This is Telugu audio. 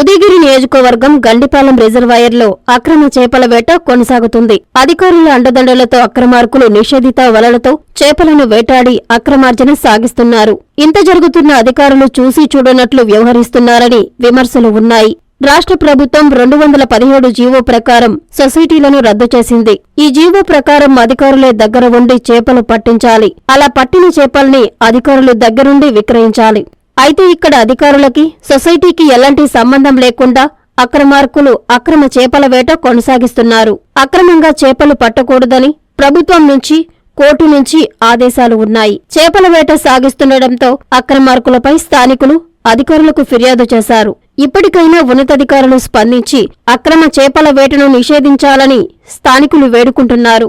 ఉదయగిరి నియోజకవర్గం గండిపాలెం రిజర్వాయర్లో అక్రమ చేపల వేట కొనసాగుతుంది. అధికారుల అండదండలతో అక్రమార్కులు నిషేధిత వలలతో చేపలను వేటాడి అక్రమార్జన సాగిస్తున్నారు. ఇంత జరుగుతున్న అధికారులు చూసి చూడనట్లు వ్యవహరిస్తున్నారని విమర్శలు ఉన్నాయి. రాష్ట్ర ప్రభుత్వం రెండు వందల పదిహేడు జీవో ప్రకారం సొసైటీలను రద్దు చేసింది. ఈ జీవో ప్రకారం అధికారులే దగ్గర ఉండి చేపలు పట్టించాలి. అలా పట్టిన చేపల్ని అధికారులు దగ్గరుండి విక్రయించాలి. అయితే ఇక్కడ అధికారులకి సొసైటీకి ఎలాంటి సంబంధం లేకుండా అక్రమార్కులు అక్రమ చేపల వేట కొనసాగిస్తున్నారు. అక్రమంగా చేపలు పట్టకూడదని ప్రభుత్వం నుంచి కోర్టు నుంచి ఆదేశాలు ఉన్నాయి. చేపల వేట సాగిస్తుండటంతో అక్రమార్కులపై స్థానికులు అధికారులకు ఫిర్యాదు చేశారు. ఇప్పటికైనా ఉన్నతాధికారులు స్పందించి అక్రమ చేపల వేటను నిషేధించాలని స్థానికులు వేడుకుంటున్నారు.